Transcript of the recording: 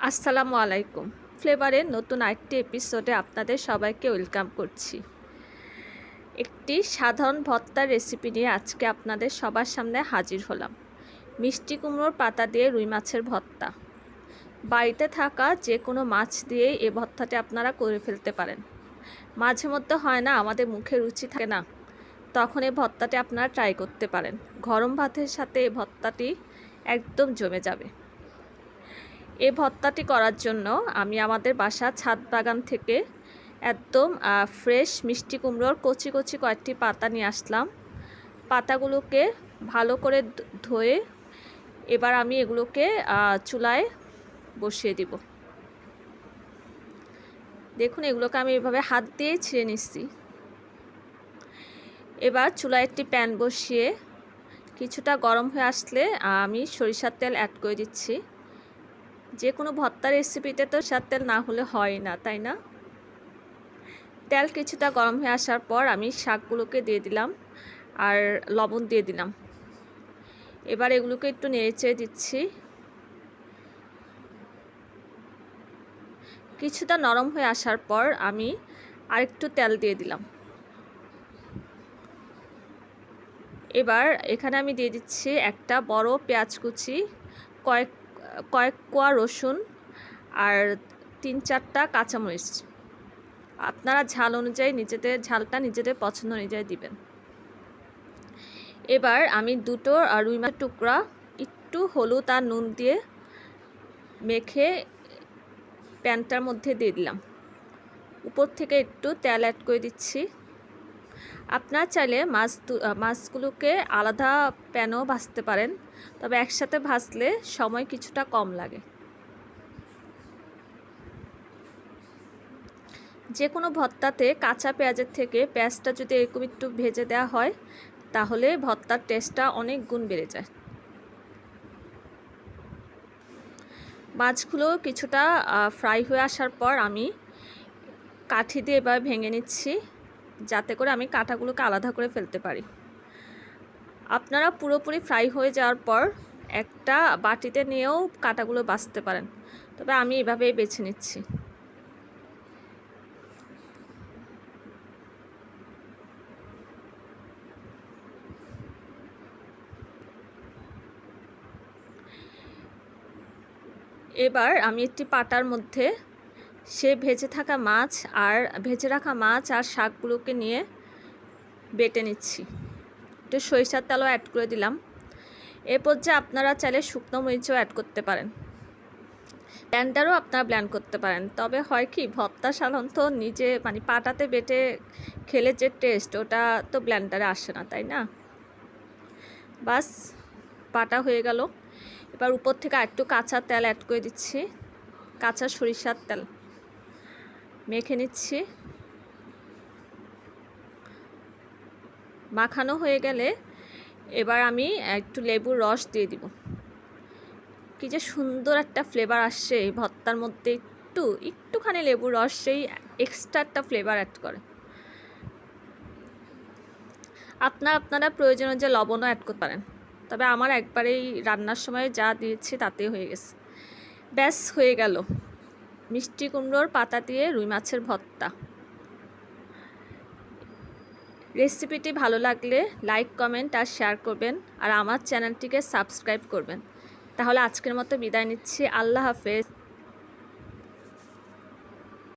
আসসালামু আলাইকুম। ফ্লেভারের নতুন আরেকটি এপিসোডে আপনাদের সবাইকে ওয়েলকাম করছি। একটি সাধারণ ভর্তার রেসিপি নিয়ে আজকে আপনাদের সবার সামনে হাজির হলাম। মিষ্টি কুমড়োর পাতা দিয়ে রুই মাছের ভর্তা। বাড়িতে থাকা যে কোনো মাছ দিয়ে এই ভর্তাটি আপনারা করে ফেলতে পারেন। মাঝে মধ্যে হয় না, আমাদের মুখে রুচি থাকে না। তখন এই ভর্তাটি আপনারা ট্রাই করতে পারেন। গরম ভাতের সাথে এই ভর্তাটি একদম জমে যাবে। এই ভর্তাটি করার জন্য আমি আমাদের বাসা ছাদ বাগান থেকে একদম ফ্রেশ মিষ্টি কুমড়োর কচি কচি কয়েকটি পাতা নিয়ে আসলাম। পাতাগুলোকে ভালো করে ধুয়ে এবার আমি এগুলোকে চুলায় বসিয়ে দিব। দেখুন, এগুলোকে আমি এভাবে হাত দিয়ে ছিঁড়ে নিচ্ছি। এবার চুলায় একটি প্যান বসিয়ে কিছুটা গরম হয়ে আসলে আমি সরিষার তেল অ্যাড করে দিচ্ছি। যে কোনো ভর্তা রেসিপিতে তো সার তেল না হলে হয় না, তাই না? তেল কিছুটা গরম হয়ে আসার পর আমি শাকগুলোকে দিয়ে দিলাম আর লবণ দিয়ে দিলাম। এবার এগুলোকে একটু নেড়ে দিচ্ছি। কিছুটা নরম হয়ে আসার পর আমি আরেকটু তেল দিয়ে দিলাম। এবার এখানে আমি দিয়ে দিচ্ছি একটা বড় পেঁয়াজ কুচি, কয়েক কয়েক কোয়া রসুন আর তিন চারটা কাঁচামরিচ। আপনারা ঝাল অনুযায়ী নিজেদের, ঝালটা নিজেদের পছন্দ অনুযায়ী দিবেন। এবার আমি দুটো রুই মাছের টুকরা, একটু হলুদ আর নুন দিয়ে মেখে প্যানটার মধ্যে দিয়ে দিলাম। উপর থেকে একটু তেল অ্যাড করে দিচ্ছি। আপনারা চাইলে মাছ মাছগুলোকে আলাদা প্যানও ভাজতে পারেন, তবে একসাথে ভাজলে সময় কিছুটা কম লাগে। যে কোনো ভর্তাতে কাঁচা পেঁয়াজের থেকে পেঁয়াজটা যদি এরকম একটু ভেজে দেওয়া হয়, তাহলে ভর্তার টেস্টটা অনেক গুণ বেড়ে যায়। মাছগুলো কিছুটা ফ্রাই হয়ে আসার পর আমি কাঠি দিয়ে এবার ভেঙে নিচ্ছি। যাতে করে আমি কাঁটাগুলোকে আলাদা করে ফেলতে পারি। আপনারা পুরোপুরি ফ্রাই হয়ে যাওয়ার পর একটা বাটিতে নিয়েও কাঁটাগুলো বাছতে পারেন। তবে আমি এভাবেই বেছে নিচ্ছি। এবার আমি একটি পাটার মধ্যে সে ভেজে থাকা মাছ আর, ভেজে রাখা মাছ আর শাকগুলোকে নিয়ে বেটে নিচ্ছি। একটু সরিষার তেলও অ্যাড করে দিলাম। এ পর্যায়ে আপনারা চাইলে শুকনো মরিচও অ্যাড করতে পারেন। ব্ল্যান্ডারও আপনারা ব্ল্যান্ড করতে পারেন। তবে হয় কি, ভর্তা সাধারণত নিজে মানে পাটাতে বেটে খেলে যে টেস্ট ওটা তো ব্ল্যান্ডারে আসে না, তাই না? বাস, পাটা হয়ে গেল। এবার উপর থেকে একটু কাঁচা তেল অ্যাড করে দিচ্ছি। কাঁচা সরিষার তেল। মেখে নিচ্ছি। মাখানো হয়ে গেলে এবার আমি একটু লেবুর রস দিয়ে দিব। কি যে সুন্দর একটা ফ্লেভার আসছে এই ভর্তার মধ্যে একটু, একটুখানি লেবুর রস সেই এক্সট্রা একটা ফ্লেভার অ্যাড করে। আপনার, আপনারা প্রয়োজন যে লবণও অ্যাড করতে পারেন। তবে আমার একবারেই রান্নার সময় যা দিয়েছি তাতে হয়ে গেছে। ব্যাস, হয়ে গেল। মিষ্টি কুমড়োর পাতা দিয়ে রুই মাছের ভর্তা। রেসিপিটি ভালো লাগলে লাইক, কমেন্ট আর শেয়ার করবেন আর আমার চ্যানেলটিকে সাবস্ক্রাইব করবেন। তাহলে আজকের মতো বিদায় নিচ্ছি। আল্লাহ হাফেজ।